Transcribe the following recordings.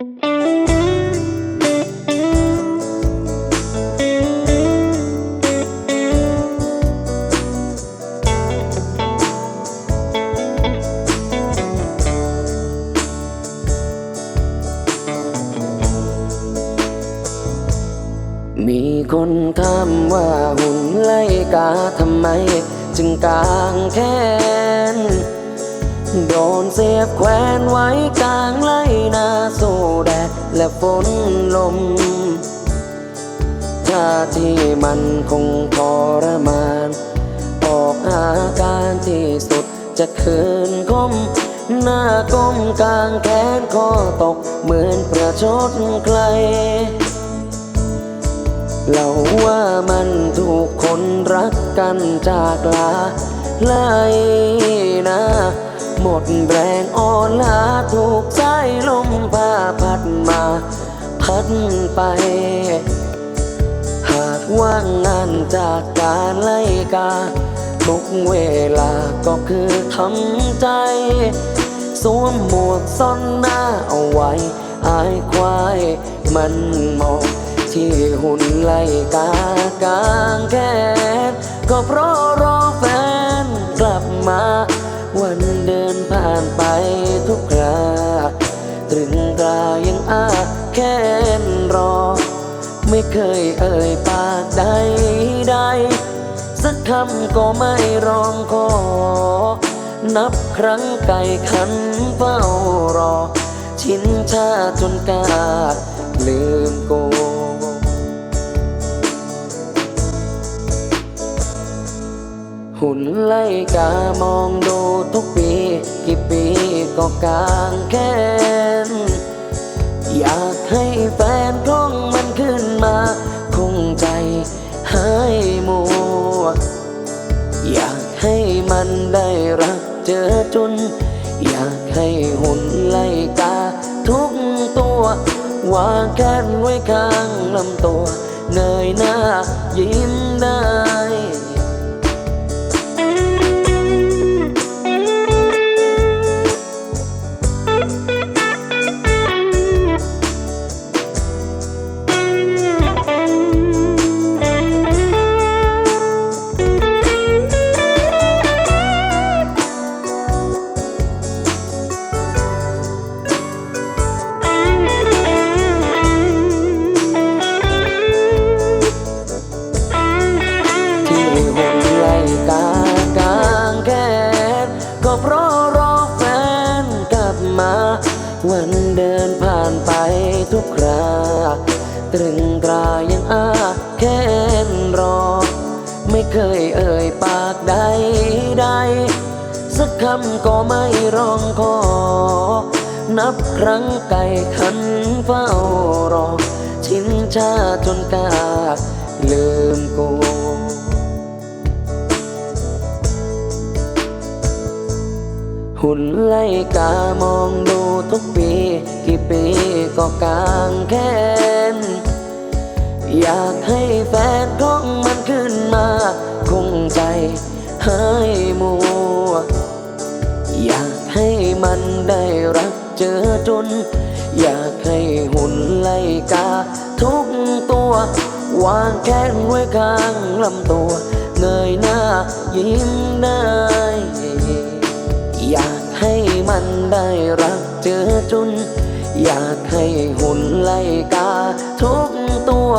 มีคนถามว่าหุ่นไล่กาทำไม จึงกางแขน โดนเสียบแขวนไว้กลางไล่นาสู้แดดและฝนลมท่าที่มันคงทรมาน ออกอาการที่สุดจะคืนคมหน้าก้มกลางแขนคอตกเหมือนประชดใครเล่าว่ามันถูกคนรักกันจากลาไลน หมดแรงอ่อนล้าถูกสายลมพาพัดมา พัดไป หากว่างงานจากการไล่กา ทุกเวลาก็คือทำใจ สวมหมวกซ่อนหน้าเอาไว้ อายควาย มันมองที่หุ่นไล่กากา ตรึงตรายังอาแค้นรอ ไม่เคยเอ่ยปากใดใดสักคำก็ไม่ร้องขอ นับครั้งไก่ขันเฝ้ารอ ชินชาจนกาดลืมโก หุ่นไล่กามองดูทุกปี กี่ปีก็กางแขนอยากให้แฟนกล้องมันขึ้นมา คงใจหายมัว อยากให้มันได้รักเจอจุน อยากให้หุ่นไล่กาทุกตัววางแขนไว้ข้างลำตัวเงยหน้ายิ้มได้ เดินผ่านไปทุกครา ตรึงตรายังอาแค้นรอ ไม่เคยเอ่ยปากใดใดสักคำก็ไม่ร้องขอ นับครั้งไก่ขันเฝ้ารอ ชินชาจนกาลืมกู หุ่นไล่กามองดูทุกปี กี่ปีก็กางแขนอยากให้แฟนของมันขึ้นมา คงใจหายมัว อยากให้มันได้รักเจอจน อยากให้หุ่นไล่กาทุกตัว วางแขนไว้ข้างลำตัว เงยหน้ายิ้มได้ อยากให้มันได้รักเจอจุน อยากให้หุ่นไล่กาทุกตัว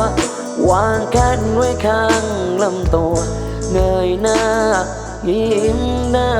วางแขนไว้ข้างลำตัว เงยหน้ายิ้มได้